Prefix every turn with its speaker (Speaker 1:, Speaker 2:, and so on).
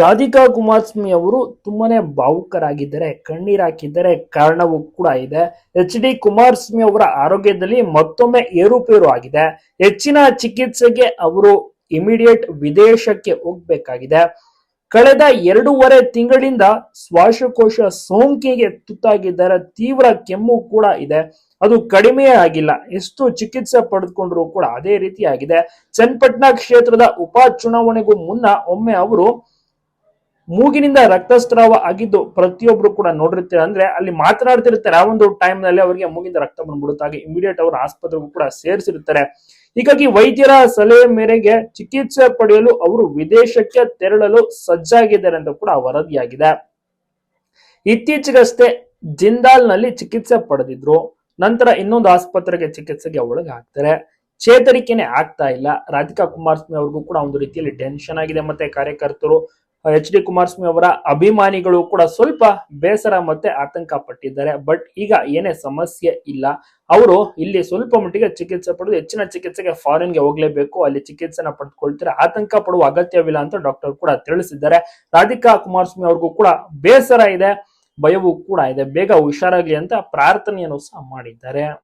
Speaker 1: ರಾಧಿಕಾ ಕುಮಾರಸ್ವಾಮಿ ಅವರು ತುಂಬಾನೇ ಭಾವುಕರಾಗಿದ್ದಾರೆ ಕಣ್ಣೀರಾಕಿದ್ದಾರೆ ಕಾರಣವೂ ಕೂಡ ಇದೆ. ಎಚ್ ಡಿ ಕುಮಾರಸ್ವಾಮಿ ಅವರ ಆರೋಗ್ಯದಲ್ಲಿ ಮತ್ತೊಮ್ಮೆ ಏರುಪೇರು ಆಗಿದೆ. ಹೆಚ್ಚಿನ ಚಿಕಿತ್ಸೆಗೆ ಅವರು ಇಮಿಡಿಯೇಟ್ ವಿದೇಶಕ್ಕೆ ಹೋಗ್ಬೇಕಾಗಿದೆ. ಕಳೆದ ಎರಡೂವರೆ ತಿಂಗಳಿಂದ ಶ್ವಾಸಕೋಶ ಸೋಂಕಿಗೆ ತುತ್ತಾಗಿದ್ದಾರೆ. ತೀವ್ರ ಕೆಮ್ಮು ಕೂಡ ಇದೆ. ಅದು ಕಡಿಮೆ ಆಗಿಲ್ಲ. ಎಷ್ಟು ಚಿಕಿತ್ಸೆ ಪಡೆದುಕೊಂಡ್ರು ಕೂಡ ಅದೇ ರೀತಿ ಆಗಿದೆ ಚನ್ನಪಟ್ಟಣ ಕ್ಷೇತ್ರದ ಉಪ ಚುನಾವಣೆಗೂ ಮುನ್ನ ಒಮ್ಮೆ ಅವರು ಮೂಗಿನಿಂದ ರಕ್ತಸ್ರಾವ ಆಗಿದ್ದು ಪ್ರತಿಯೊಬ್ರು ಕೂಡ ನೋಡಿರ್ತೀರ ಅಂದ್ರೆ ಅಲ್ಲಿ ಮಾತನಾಡ್ತಿರ್ತಾರೆ. ಆ ಒಂದು ಟೈಮ್ನಲ್ಲಿ ಅವರಿಗೆ ಮೂಗಿಂದ ರಕ್ತ ಬಂದ್ಬಿಡುತ್ತಾಗಿ ಇಮಿಡಿಯೇಟ್ ಅವರು ಆಸ್ಪತ್ರೆಗೂ ಕೂಡ ಸೇರಿಸಿರ್ತಾರೆ. ಹೀಗಾಗಿ ವೈದ್ಯರ ಸಲಹೆ ಮೇರೆಗೆ ಚಿಕಿತ್ಸೆ ಪಡೆಯಲು ಅವರು ವಿದೇಶಕ್ಕೆ ತೆರಳಲು ಸಜ್ಜಾಗಿದ್ದಾರೆ ಅಂತ ಕೂಡ ವರದಿಯಾಗಿದೆ. ಇತ್ತೀಚೆಗಷ್ಟೇ ಜಿಂದಾಲ್ನಲ್ಲಿ ಚಿಕಿತ್ಸೆ ಪಡೆದಿದ್ರು. ನಂತರ ಇನ್ನೊಂದು ಆಸ್ಪತ್ರೆಗೆ ಚಿಕಿತ್ಸೆಗೆ ಒಳಗಾಗ್ತಾರೆ. ಚೇತರಿಕೆನೆ ಆಗ್ತಾ ಇಲ್ಲ. ರಾಧಿಕಾ ಕುಮಾರಸ್ವಾಮಿ ಅವ್ರಿಗೂ ಕೂಡ ಒಂದು ರೀತಿಯಲ್ಲಿ ಟೆನ್ಷನ್ ಆಗಿದೆ. ಮತ್ತೆ ಕಾರ್ಯಕರ್ತರು ಎಚ್ ಡಿ ಕುಮಾರಸ್ವಾಮಿ ಅವರ ಅಭಿಮಾನಿಗಳು ಕೂಡ ಸ್ವಲ್ಪ ಬೇಸರ ಮತ್ತೆ ಆತಂಕ ಪಟ್ಟಿದ್ದಾರೆ. ಬಟ್ ಈಗ ಏನೇ ಸಮಸ್ಯೆ ಇಲ್ಲ. ಅವರು ಇಲ್ಲಿ ಸ್ವಲ್ಪ ಮಟ್ಟಿಗೆ ಚಿಕಿತ್ಸೆ ಪಡೆದು ಹೆಚ್ಚಿನ ಚಿಕಿತ್ಸೆಗೆ ಫಾರಿನ್ಗೆ ಹೋಗ್ಲೇಬೇಕು. ಅಲ್ಲಿ ಚಿಕಿತ್ಸೆನ ಪಡೆದುಕೊಳ್ತಾರೆ ಆತಂಕ ಪಡುವ ಅಗತ್ಯವಿಲ್ಲ ಅಂತ ಡಾಕ್ಟರ್ ಕೂಡ ತಿಳಿಸಿದ್ದಾರೆ. ರಾಧಿಕಾ ಕುಮಾರಸ್ವಾಮಿ ಅವ್ರಿಗೂ ಕೂಡ ಬೇಸರ ಇದೆ. ಭಯವೂ ಕೂಡ ಇದೆ. ಬೇಗ ಹುಷಾರಾಗ್ಲಿ ಅಂತ ಪ್ರಾರ್ಥನೆಯನ್ನು ಸಹ ಮಾಡಿದ್ದಾರೆ.